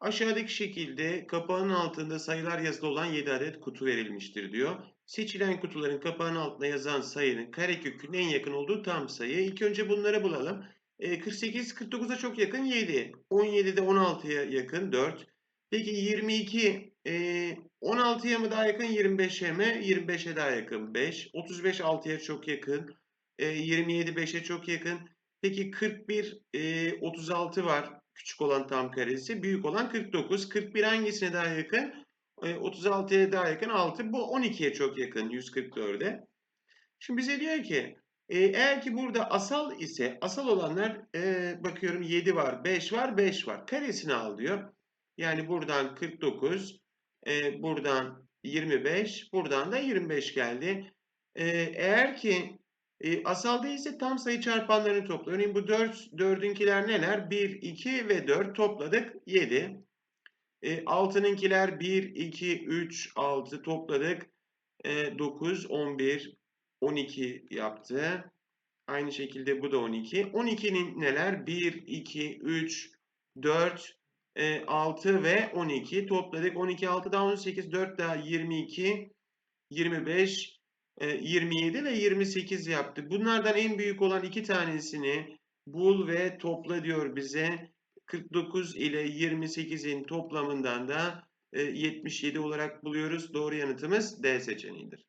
Aşağıdaki şekilde kapağın altında sayılar yazılı olan 7 adet kutu verilmiştir diyor. Seçilen kutuların kapağın altında yazan sayının karekökünün en yakın olduğu tam sayı. İlk önce bunları bulalım. E, 48 49'a çok yakın 7. 17 de 16'ya yakın 4. Peki 22 e, 16'ya mı daha yakın 25'e mi? 25'e daha yakın 5. 35 6'ya çok yakın. E, 27 5'e çok yakın. Peki 41 e, 36 var. Küçük olan tam karesi. Büyük olan 49. 41 hangisine daha yakın? E, 36'ya daha yakın 6. Bu 12'ye çok yakın 144'e. Şimdi bize diyor ki e, eğer ki burada asal ise asal olanlar e, bakıyorum 7 var, 5 var, 5 var. Karesini al diyor. Yani buradan 49, e, buradan 25, buradan da 25 geldi. E, eğer ki e, asal değilse tam sayı çarpanlarını topla. Örneğin bu 4, 4'ünkiler neler? 1, 2 ve 4 topladık 7. E, 6'nınkiler 1, 2, 3, 6 topladık. E, 9, 11, 12 yaptı. Aynı şekilde bu da 12. 12'nin neler? 1, 2, 3, 4, 6 ve 12 topladık. 12, 6 daha 18, 4 daha 22, 25, 27 ve 28 yaptı. Bunlardan en büyük olan iki tanesini bul ve topla diyor bize. 49 ile 28'in toplamından da 77 olarak buluyoruz. Doğru yanıtımız D seçeneğidir.